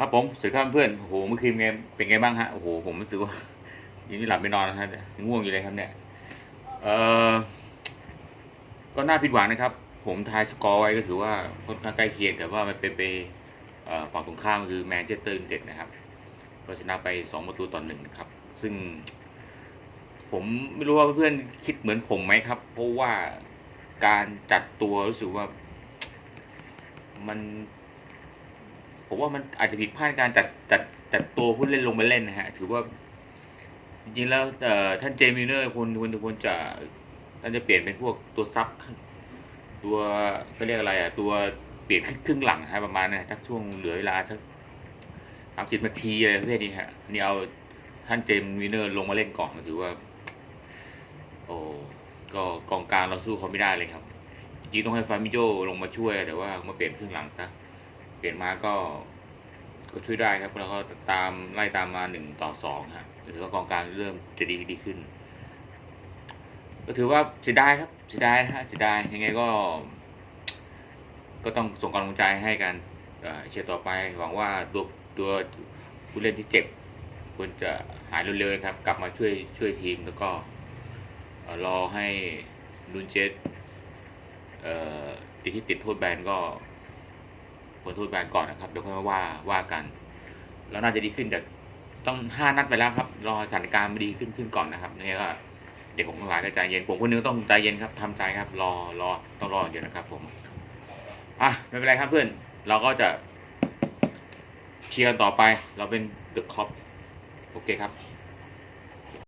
ครับผมสวัสดีครับเพื่อนโอ้โหเมื่อคืนไงเป็นไงบ้างฮะโอ้โหผมรู้สึกว่ายังไม่หลับไม่นอนนะฮะยังง่วงอยู่เลยครับเนี่ยเออก็น่าผิดหวังนะครับ ผมทายสกอร์ไว้ก็ถือว่าค่อนข้างใกล้เคียงแต่ว่ามันเป็นไปฝั่งตรงข้ามคือแมนเชสเตอร์ยูไนเต็ดนะครับก็ชนะไปสองประตูต่อหนึ่งนะครับ ซึ่ง ผมไม่รู้ว่าเพื่อนๆคิดเหมือนผมไหมครับ เพราะว่าการจัดตัวรู้สึกว่ามัน ผมว่ามันอาจจะผิดพลาดการจัดจัดจัดตัวผู้เล่นลงไปเล่นนะฮะ ถือว่า จริงๆแล้วเอ่ท่านเจมิเนอร์ควรควรควรจะท่านจะเปลี่ยนเป็นพวกตัวซับตัวก็เรียกอะไรอะ ตัวเปลี่ยนครึ่งหลังฮะประมาณนั้นช่วงเหลือเวลาสักสามสิบนาทีอะไรประเภทนี้ฮะนี่เอาท่านเจมิเนอร์ลงมาเล่นก่อนถือว่า โอ้ก็กองกลางเราสู้เขาไม่ได้เลยครับจริงต้องให้ฟามิโยลงมาช่วยแต่ว่ามาเปลี่ยนครึ่งหลังซะ เปลี่ยนมาก็ก็ช่วยได้ครับแล้วก็ตามไล่ตามมาหนึ่งต่อสองฮะถือว่ากองกลางเริ่มจะดีดีขึ้น ก็ถือว่าเสียดายครับเสียดายนะฮะเสียดายยังไงก็ ก็ต้องส่งกำลังใจให้กันเชียร์ต่อไปหวังว่าตัวตัวผู้เล่นที่เจ็บควรจะหายเร็วๆนะครับ กลับมาช่วยช่วยทีมแล้วก็รอให้ลุนเจสเอ่อติดที่ติดโทษแบนก็ ลโทษแบนก่อนนะครับเดี๋ยวค่อยมาว่าว่ากันแล้วน่าจะดีขึ้นจากต้องห้านัดไปแล้วครับรอสถานการณ์มันดีขึ้นขึ้นก่อนนะครับนี่ก็เด็กผมทั้งหลายก็ใจเย็นผมคนนึงต้องใจเย็นครับทำใจครับ รอรอต้องรออยู่นะครับ ผมอะไม่เป็นไรครับเพื่อน เราก็จะเชียร์ต่อไปเราเป็นเดอะคอปโอเคครับ